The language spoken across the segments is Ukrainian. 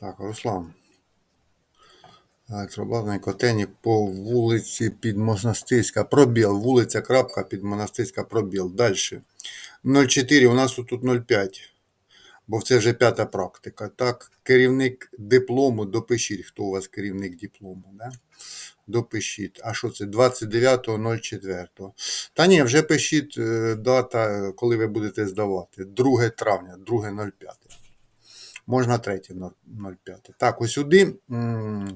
Так, Руслан. Електрообладнання котельні по вулиці Підмонастирська. Пробіл. Вулиця Крапка Підмонастирська пробіл. Далі. 04, у нас тут 05. Бо це вже п'ята практика. Так, керівник диплому, допишіть, хто у вас керівник диплому. Да? Допишіть. А що це? 29.04. Та ні, вже пишіть е, дата, коли ви будете здавати. 2 травня, 2.05. Можна 3.05. Так, ось сюди.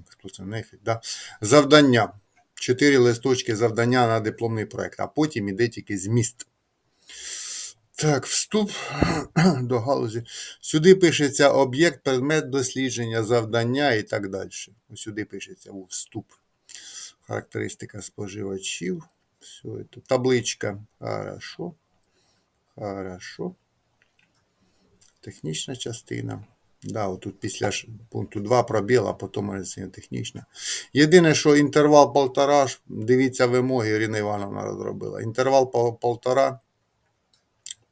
Хто це нефік, да? Завдання. Чотири листочки завдання на дипломний проект, а потім іде тільки зміст. Так, вступ до галузі. Сюди пишеться об'єкт, предмет дослідження, завдання і так далі. Ось сюди пишеться вступ. Характеристика споживачів. Все это. Табличка. Хорошо. Хорошо. Технічна частина. Да, отут після пункту 2 пробіл, а потім технічна. Єдине, що інтервал полтора, дивіться вимоги, Ірина Івановна розробила. Інтервал по- полтора.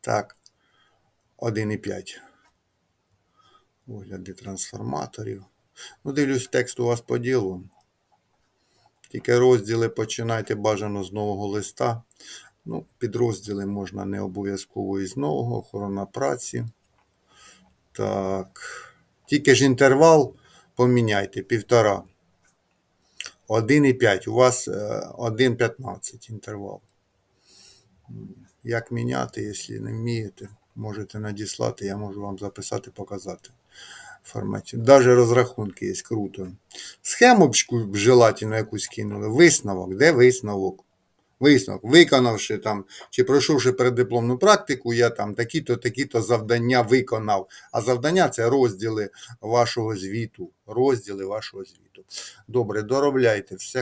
Так. 1,5. Огляди трансформаторів. Ну, дивлюсь, текст у вас по ділу. Тільки розділи починайте бажано з нового листа. Ну, підрозділи можна не обов'язково із нового, охорона праці. Так. Тільки ж інтервал поміняйте півтора. 1,5. У вас е, 1,15 інтервал. Як міняти, якщо не вмієте, можете надіслати, я можу вам записати, показати в форматі. Даже розрахунки є круто. Схемочку б желательно якусь кинули. Висновок. Де висновок? Висновок. Виконавши там, чи пройшовши переддипломну практику, я там такі-то, такі-то завдання виконав. А завдання це розділи вашого звіту. Розділи вашого звіту. Добре, доробляйте все.